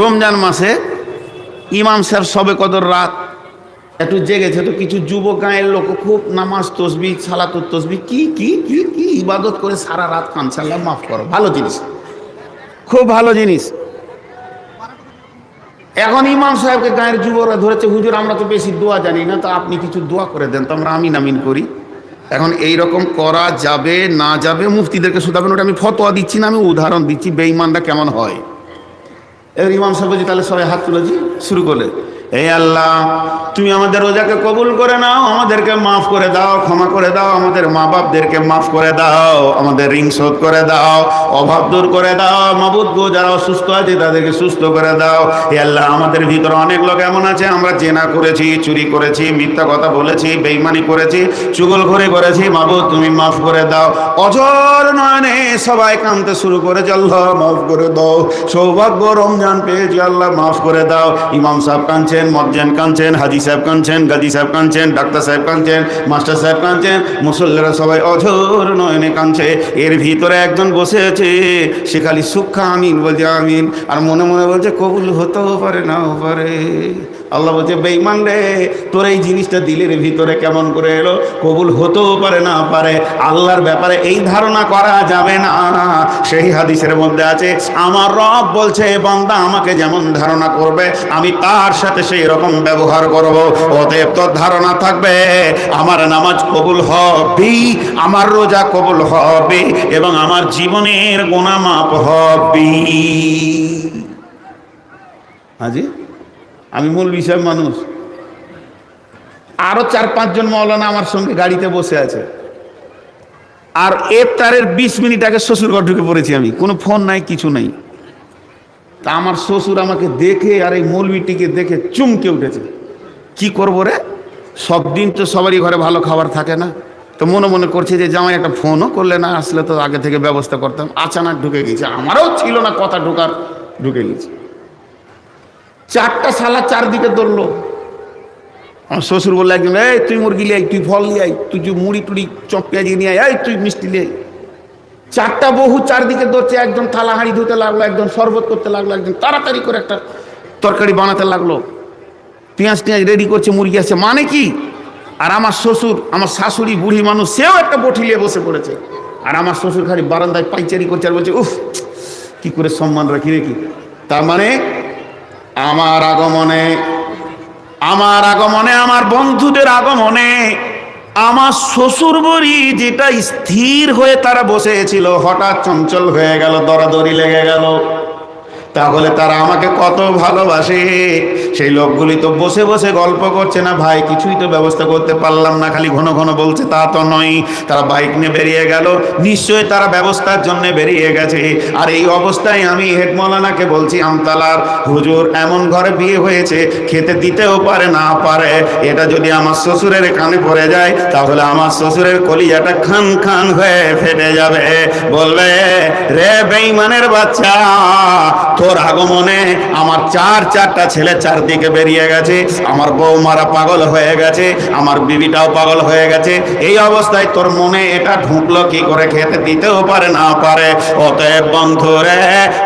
রমজান মাসে ইমাম সাহেব সবে কদর রাত একটু জেগেছে তো কিছু যুব গাঁয়ের লোক খুব নামাজ তসবি সালাতুর তসবি, কি কি কি কি ইবাদত করে সারা রাত কানছে আল্লাহ মাফ করো, ভালো জিনিস, খুব ভালো জিনিস। এখন ইমাম সাহেবকে গায়ের যুবকরা ধরেছে, হুজুর, আমরা তো বেশি দোয়া জানি না, তো আপনি কিছু দোয়া করে দেন। তো আমরা আমিন আমিন করি। এখন এই রকম করা যাবে, না যাবে, মুফতিদেরকে শুধাবেন, ওটা আমি ফতোয়া দিচ্ছি না, আমি উদাহরণ দিচ্ছি বেঈমানটা কেমন হয়। এবার ইমাম সাহেব বলছি তাহলে সবাই হাত তুলেছি শুরু করলে। এই আল্লাহ, তুমি আমাদের রোজাকে কবুল করে নাও, আমাদেরকে মাফ করে দাও, ক্ষমা করে দাও, আমাদের মা বাপদেরকে মাফ করে দাও, আমাদের ঋণ শোধ করে দাও, অভাব দূর করে দাও, মাবুদ গো যারা অসুস্থ আছে তাদেরকে সুস্থ করে দাও। এ আল্লাহ, আমাদের ভিতরে অনেক লোক এমন আছে, আমরা জেনা করেছি, চুরি করেছি, মিথ্যা কথা বলেছি বেইমানি করেছি চুগল ঘরে করেছি, মাবুদ তুমি মাফ করে দাও। অজর নয়নে সবাই কাঁদতে শুরু করেছে, আল্লাহ মাফ করে দাও। সৌভাগ্য রমজান পেয়েছি, আল্লাহ মাফ করে দাও। ইমাম সাহেব কাঁদছেন, মজ্জেন কাঁদছেন, হাজি সাহেব কাঁদছেন, গাজী সাহেব কাঁদছেন, ডাক্তার সাহেব কাঁদছেন, মাস্টার সাহেব কাঁদছেন, মুসল্লারা সবাই অঝোর নয়নে কাঁদছে। এর ভিতরে একজন বসে আছে সে খালি সুক্ষা আমিন বলছে, আমিন। আর মনে মনে বলছে, কবুল হতেও পারে, নাও পারে। আল্লাহ বলছে বেইমান রে, তোর এই জিনিসটা দিলের ভিতরে কেমন করে এলো? কবুল হতেও পারে না, পারে। আল্লাহর ব্যাপারে এই ধারণা করা যাবে না। সেই হাদিসের মধ্যে আছে, আমার রব বলছে, বান্দা আমাকে যেমন ধারণা করবে, আমি তার সাথে সেই রকম ব্যবহার করব। অতএব তোর ধারণা থাকবে, আমার নামাজ কবুল হবে, আমার রোজা কবুল হবে, এবং আমার জীবনের গোনা মাপ হবে। হাজি? আমি মূল বিষয় মানুষ। আরও চার পাঁচজন মৌলানা আমার সঙ্গে গাড়িতে বসে আছে। আর এফতারের বিশ মিনিট আগে শ্বশুর ঘর ঢুকে পড়েছি আমি। কোনো ফোন নাই, কিছু নাই। তা আমার শ্বশুর আমাকে দেখে আর এই মৌলবিটিকে দেখে চুমকে উঠেছে। কি করব রে? সব দিন তো সবারই ঘরে ভালো খাবার থাকে না। তো মনে মনে করছে যে জামাই একটা ফোনও করলে না, আসলে তো আগে থেকে ব্যবস্থা করতাম। আচানক ঢুকে গেছে। আমারও ছিল না কথা ঢোকার, ঢুকে গেছে। চারটা সালা চারদিকে ধরলো আমার শ্বশুর বলল একজন এই তুই মুরগি লিয়ে আই, তুই ফল নিয়ে আই তুই তুই মুড়ি টুড়ি চপ পেঁয়াজি নিয়ে এই তুই মিষ্টি আয়। চারটা বহু চারদিকে ধরছে একজন থালা হাঁড়ি ধুতে লাগল একজন শরবত করতে লাগল একজন তাড়াতাড়ি করে একটা তরকারি বানাতে লাগল। পেঁয়াজ টেঁয়াজ রেডি করছে মুরগি আছে মানে কি? আর আমার শ্বশুর আমার শাশুড়ি বুড়ি মানুষ সেও একটা বটি নিয়ে বসে পড়েছে। আর আমার শ্বশুর খালি বারান্দায় পাইচারি করছে আর বলছে উফ কি করে সম্মান রাখি রেখি তার মানে আমার আগমনে আমার আগমনে, আমার বন্ধুদের আগমনে, আমার শ্বশুর বড়ি যেটা স্থির হয়ে তারা বসেছিল, হঠাৎ চঞ্চল হয়ে গেল, দরাদরি লেগে গেল। তাহলে তারা আমাকে কত ভালোবাসে? সেই লোকগুলি তো বসে বসে গল্প করছে না। ভাই, কিছুই তো ব্যবস্থা করতে পারলাম না, খালি ঘন ঘন বলছে, তা তো নয়। তারা বাইক নিয়ে বেরিয়ে গেল। নিশ্চয়ই তারা ব্যবস্থার জন্য বেরিয়ে গেছে। আর এই অবস্থায় আমি হেড মৌলানাকে বলছি, আমতালার হুজুর এমন ঘরে বিয়ে হয়েছে, খেতে দিতেও পারে, না পারে। এটা যদি আমার শ্বশুরের কানে পড়ে যায়, তাহলে আমার শ্বশুরের কলিজাটা খান খান হয়ে ফেটে যাবে। বলবে, রে বেইমানের বাচ্চা তোর আগমনে আমার চার চারটা ছেলে চারদিকে বেরিয়ে গেছে। আমার বৌমারা পাগল হয়ে গেছে, আমার বিবিটাও পাগল হয়ে গেছে। এই অবস্থায় তোর মনে এটা ঢুকলো কি করে খেতে দিতেও পারে না পারে। অতএব বন্ধুরে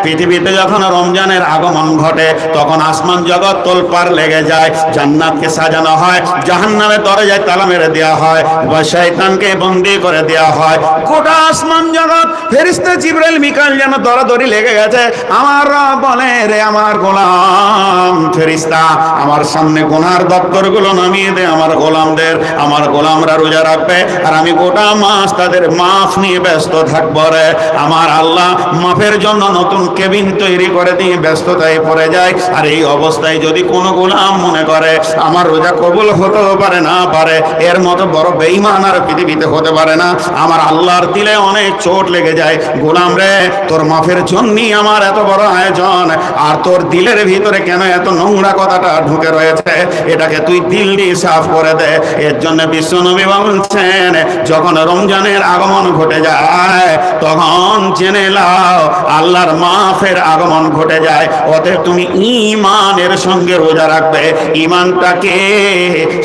পৃথিবীতে যখন রমজানের আগমন ঘটে, তখন আসমান জগৎ তোলপার লেগে যায়। জান্নাতকে সাজানো হয়, জাহান্নামে দরজায় তালা মেরে দেওয়া হয়, বা শয়তানকে বন্দি করে দেওয়া হয়। গোটা আসমান জগৎ, ফেরিস্তা জিব্রাইল মিকাল যেন দরাদরি লেগে গেছে। আমার বলে, রে আমার গোলাম, ফেরিস্তা, আমার সামনে গোনার দপ্তরগুলো নামিয়ে দে, আমার গোলামদের, আমার গোলামরা রোজা রাখবে, আর আমি গোটা মাস তাদের মাফ নিয়ে ব্যস্ত থাকব রে। আমার আল্লাহ মাফের জন্য নতুন কেবিন তৈরি করে দিয়ে ব্যস্ততায় পড়ে যায়, আর এই অবস্থায় যদি কোনো গোলাম মনে করে, আমার রোজা কবুল হতেও পারে না, পারে, এর মতো বড় বেইমান আর পৃথিবীতে হতে পারে না। আমার আল্লাহর দিলে অনেক চোট লেগে যায়। গোলাম রে, তোর মাফের জন্যই আমার এত বড় আয়োজন আর তোর দিলের ভিতরে কেন এত নোংরা কথাটা ঢুকে রয়েছে? এটাকে তুই দিল দিয়ে সাফ করে দে। এর জন্য বিশ্বনবী বলছেন, যখন রমজানের আগমন ঘটে যায়, তখন জেনে লাও আল্লাহর মাফের আগমন ঘটে যায়। অতএব তুমি ইমানের সঙ্গে রোজা রাখবে। ইমানটাকে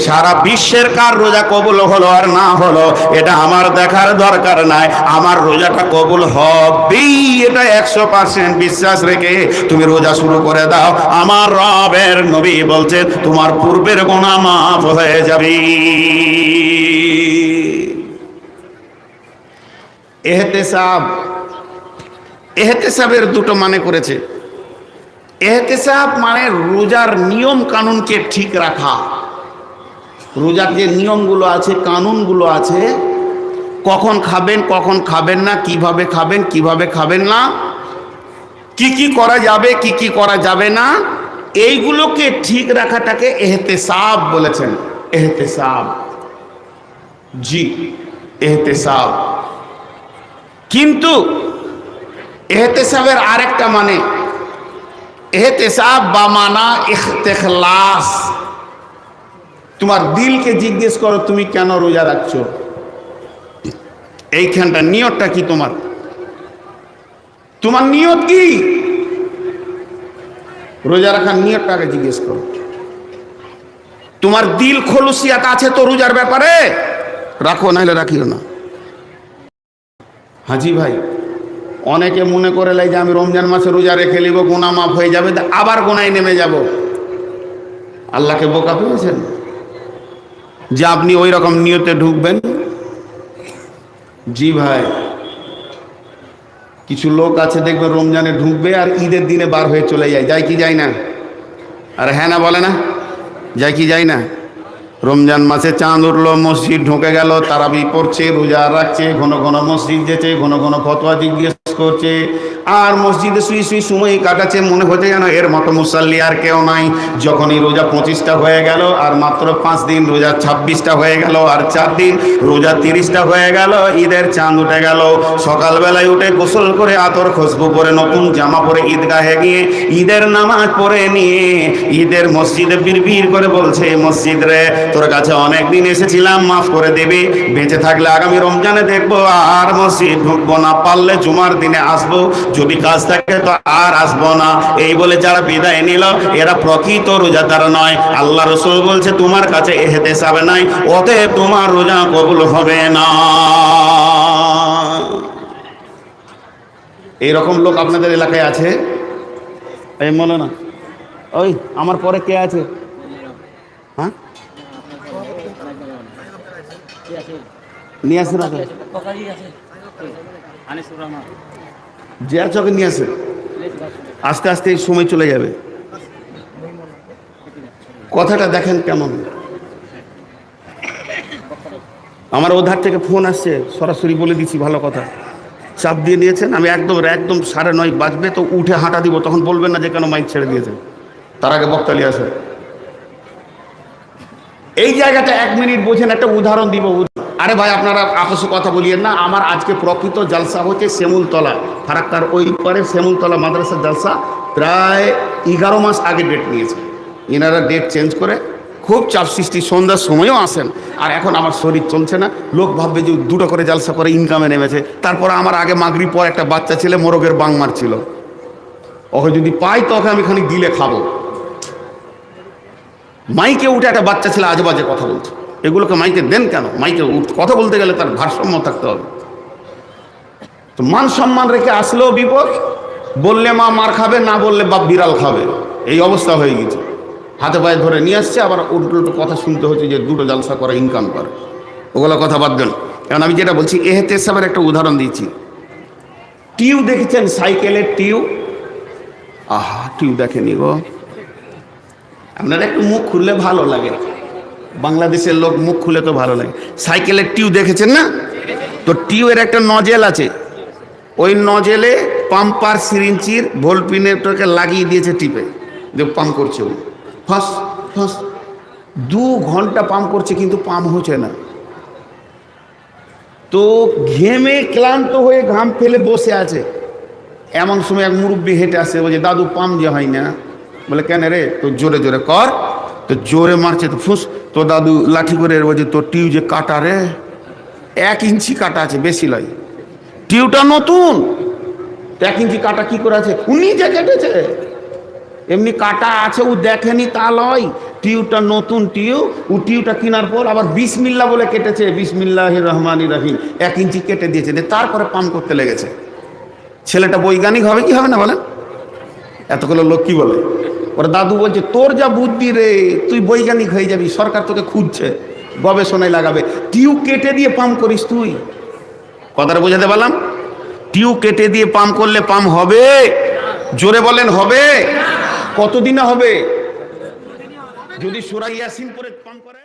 সারা বিশ্বের কার রোজা কবুল হলো আর না হলো, এটা আমার দেখার দরকার নাই। আমার রোজাটা কবুল হবেই, এটা একশো পার্সেন্ট বিশ্বাস রেখে তুমি রোজা শুরু করে দাও। আমার রবের নবী বলছে তোমার পূর্বের গোনা মাফ হয়ে যাবে। এহতেসাব, এহতেসাবের দুটো মানে করেছে। এহতেসাব মানে রোজার নিয়ম কানুনকে ঠিক রাখা। রোজার যে নিয়মগুলো আছে, কানুনগুলো আছে, কখন খাবেন কখন খাবেন না, কীভাবে খাবেন কীভাবে খাবেন না কি কি করা যাবে, কি কি করা যাবে না, এইগুলোকে ঠিক রাখাটাকে এহতেসাব বলেছেন। এহতেসাব। জি, এহতেসাব। কিন্তু এহতেসাবের আরেকটা মানে এহতেসাব বা মানা ইখতেখলাস। তোমার দিলকে জিজ্ঞেস করো, তুমি কেন রোজা রাখছো? এইখানটা নিয়তটা কি তোমার? তোমার নিয়ত কি? রোজা রাখার নিয়তটাকে জিজ্ঞেস করো। তোমার দিল খলুসিয়াত আছে তো রোজার ব্যাপারে? রাখো, নাহলে রাখিও না। হাজি ভাই, অনেকে মনে করে লাই যে আমি রমজান মাসে রোজা রেখে নিব, গোনা মাফ হয়ে যাবে আবার গোনায় নেমে যাব। আল্লাহকে বোকা পেয়েছেন? যে আপনি ওই রকম নিয়তে ঢুকবেন? জি ভাই কিছু লোক আছে দেখবে রমজানে ঢুকবে আর ঈদের দিনে বার হয়ে চলে যায়। যাই কি যায় না? আর হ্যাঁ না বলে না? যাই কি যায় না? রমজান মাসে চাঁদ উঠল, মসজিদ ঢুকে গেল তারা তারাবি পড়ছে, রোজা রাখছে, ঘন ঘন মসজিদ যেছে ঘন ঘন ফতোয়া জিজ্ঞেস করছে। আর মসজিদে শুই শুই সময় কাটাচ্ছে, মনে হচ্ছে যেন এর মতো মুসাল্লি আর কেউ নাই। যখনই রোজা পঁচিশটা হয়ে গেল, আর মাত্র পাঁচ দিন, রোজা ছাব্বিশটা হয়ে গেল, আর চার দিন, রোজা তিরিশটা হয়ে গেল, ঈদের চাঁদ উঠে গেল। সকালবেলায় উঠে গোসল করে আতর, খুশবু পরে, নতুন জামা পরে, ঈদগাহে গিয়ে ঈদের নামাজ পড়ে নিয়ে, ঈদের মসজিদে বিড় করে বলছে, মসজিদ রে তোর কাছে অনেক দিন এসেছিলাম, মাফ করে দেবে। বেঁচে থাকলে আগামী রমজানে দেখব আর মসজিদ ঢুকবো না, পারলে জুমার দিনে আসব। যদি কাজ থাকে তো আর আসব না। এই বলে যারা বিদায় নিল, এরা প্রকৃত রোজাদার নয়। আল্লাহ রসুল বলছে, তোমার কাছে এহেতে যাবে নাই, অতএব তোমার রোজা কবুল হবে না। এইরকম লোক আপনাদের এলাকায় আছে? এই মনে না ওই, আমার পরে কে আছে? হ্যাঁ? নিয়ে নিয়ে আসে। আস্তে আস্তে সময় চলে যাবে। কথাটা দেখেন কেমন। আমার ওধার থেকে ফোন আসছে, সরাসরি বলে দিচ্ছি ভালো কথা। চাপ দিয়ে নিয়েছেন, আমি একদম একদম সাড়ে নয় বাজবে তো উঠে হাঁটা দিব, তখন বলবেন না যে কেন মাইক ছেড়ে দিয়েছেন তার আগে বক্তালি আসে এই জায়গাটা এক মিনিট বোঝেন, একটা উদাহরণ দিব আরে ভাই, আপনারা আপসে কথা বলিয়েন না, আমার আজকে প্রকৃত জালসা হচ্ছে শ্যামুলতলা। ফারাক্কার ওই পারে শ্যামুলতলা মাদ্রাসার জালসা প্রায় এগারো মাস আগে ডেট নিয়েছে। এনারা ডেট চেঞ্জ করে খুব চাপ সৃষ্টি, সন্ধ্যার সময়ও আসেন। আর এখন আমার শরীর চলছে না। লোক ভাববে যে দুটো করে জালসা করে ইনকামে নেমেছে। তারপর আমার আগে মাগরি পর একটা বাচ্চা ছেলে মোরগের বাং মারছিল। ওকে যদি পাই তো ওকে আমি খানিক দিলে খাব। মাইকে উঠে একটা বাচ্চা ছেলে আজে বাজে কথা বলছে। এগুলোকে মাইকে দেন কেন? মাইকে কথা বলতে গেলে তার ভারসাম্য থাকতে হবে। তো মান সম্মান রেখে আসলেও বিপদ, বললে মা মার খাবে, না বললে বাপ বিড়াল খাবে। এই অবস্থা হয়ে গেছে। হাতে পায়ে ধরে নিয়ে আসছে, আবার উল্টো উল্টো কথা শুনতে হচ্ছে যে দুটো জালসা করে ইনকাম করে। ওগুলো কথা বাদ দেন। কারণ আমি যেটা বলছি, এহেতে সাহেবের একটা উদাহরণ দিচ্ছি। টিউ দেখেছেন সাইকেলের টিউ? আহা, টিউ দেখেনি গো। আপনারা একটু মুখ খুললে ভালো লাগে। বাংলাদেশের লোক মুখ খুলে তো ভালো লাগে। সাইকেলের টিউ দেখেছেন না? তো টিউয়ের একটা নজেল আছে। ওই নজেলে পাম্পার সিরিঞ্চির ভোলপিনেটাকে লাগিয়ে দিয়েছে টিপে। যে পাম্প করছে ও। ফাস ফাস। দু ঘণ্টা পাম্প করছে, কিন্তু পাম্প হচ্ছে না। তো ঘেমে ক্লান্ত হয়ে ঘাম ফেলে বসে আছে। এমন সময় এক মুরব্বী হেঁটে আসে বলছে দাদু, পাম্প যে হয় না? বলে, কেন রে? তো জোরে জোরে কর। তো জোরে মারছে তো ফুস, তো দাদু লাঠি করে বলছে তোর টিউ যে কাটা রে, এক ইঞ্চি কাটা আছে বেশি লয়। টিউটা নতুন এক ইঞ্চি কাটা কি করে আছে? উনি যে কেটেছে। এমনি কাটা আছে, ও দেখেনি তা লয়। টিউটা নতুন টিউ, ও টিউটা কেনার পর আবার বিসমিল্লা বলে কেটেছে বিসমিল্লাহ রহমান রাহিম। এক ইঞ্চি কেটে দিয়েছে, দিয়ে তারপরে পাম্প করতে লেগেছে। ছেলেটা বৈজ্ঞানিক হবে কি হবে না বলেন? এতগুলো লোক কি বলে? ওর দাদু বলছে, তোর যা বুদ্ধি রে, তুই বৈজ্ঞানিক হয়ে যাবি, সরকার তোকে খুঁজছে, গবেষণায় লাগাবে। টিউ কেটে দিয়ে পাম্প করিস তুই। কথাটা বোঝাতে পারলাম? টিউ কেটে দিয়ে পাম্প করলে পাম্প হবে? জোরে বলেন, হবে? কতদিনে হবে? যদি সোরা ইয়াসিন করে পাম্প করে